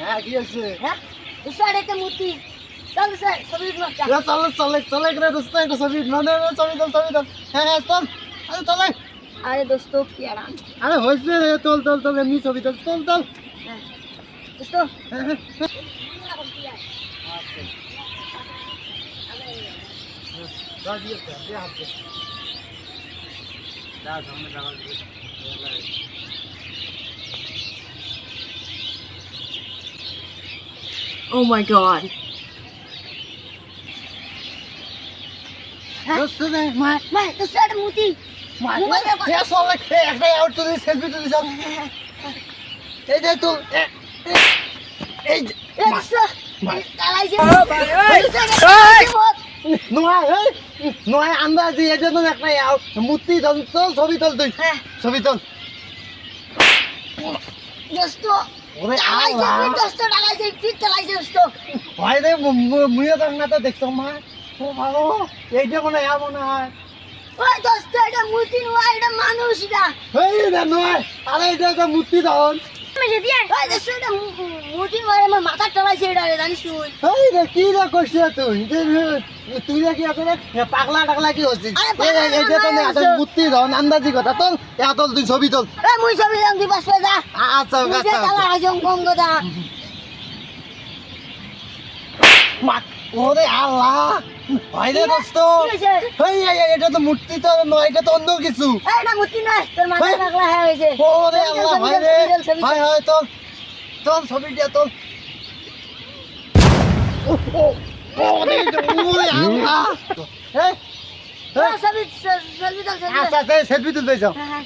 হ্যাঁ কি আছে হ্যাঁ উস্তারে একটা মূর্তি। চল স্যার ছবি চলে চলে চলে করে দোস্ত একটা ছবি মানে ছবি তোল ছবি তোল। হ্যাঁ হ্যাঁ চল আরে চলে আরে দোস্ত কি আরাম আরে হয়েছে রে তোল তোল তোল এমনি ছবি তোল তোল তোল। হ্যাঁ দোস্ত। হ্যাঁ, হ্যাঁ, হ্যাঁ। যা দিয়ে দে, হাত। দে। যা, সামনে যাওয়া দিয়ে। Oh my god. দোস্ত দে, মা, মা দোস্ত একটা মূর্তি মা, মোবাইলে কর। এ, চলে, এ, একটা out তুলি, selfie তুলি, চল। এই যে তুল, এ, এ, এই যে, এ মা, দোস্ত মা। চালাইছে নয়, এই, নয়, আন্দাজি, এই যে তো একটা out, মূর্তি তোল, ছবি তোল তুই, হ্যাঁ। ছবি তোল। ওরে চালাইছে দশটা চালাইছে ফিট চালাইছে দোস্ত হয় রে, মু- মু- না তো দেখছ মা। ও ভালো এইটা মনে হয় মনে হয় ওই দশটা এটা মূর্তি নয় এটা মানুষ এটা এই রে নয় আরে এটা তো মূর্তি তখন আমি যদি ওই এটা মূ- মূর্তি আমার মাথা চালাইছে এটা রে, জানিস তুই? এই রে কি রে করছিস তুই? তুই রে কি আছে রে এ, পাগলা টাগলা কি হচ্ছিস? এই, পাগলা তো না, এত হচ্ছে। মূর্তি আন্দাজি কথা তোল এ তুই ছবি তোল এ মুই ছবি দাম দি বাস যা। আচ্ছা আচ্ছা কালা আছে কম কথা মা, ওরে আল্লাহ হয় রে দোস্ত। এই এই, এই, এটা তো মূর্তি তো নয় এটা তো অন্য কিছু। এই এটা মূর্তি নয় তোর মাথা। হয়ে গেছে ওরে আল্লাহ রে। হয় হয় তোল তোল ছবি দিয়া তোল। আচ্ছা আচ্ছা সেলফি তুলতে যাও হ্যাঁ, হ্যাঁ,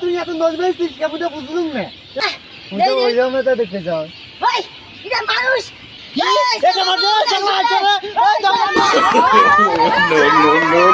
তুই এত নজবে কেমন বুঝলুম না দেখতে যাও মানুষ no, no, no.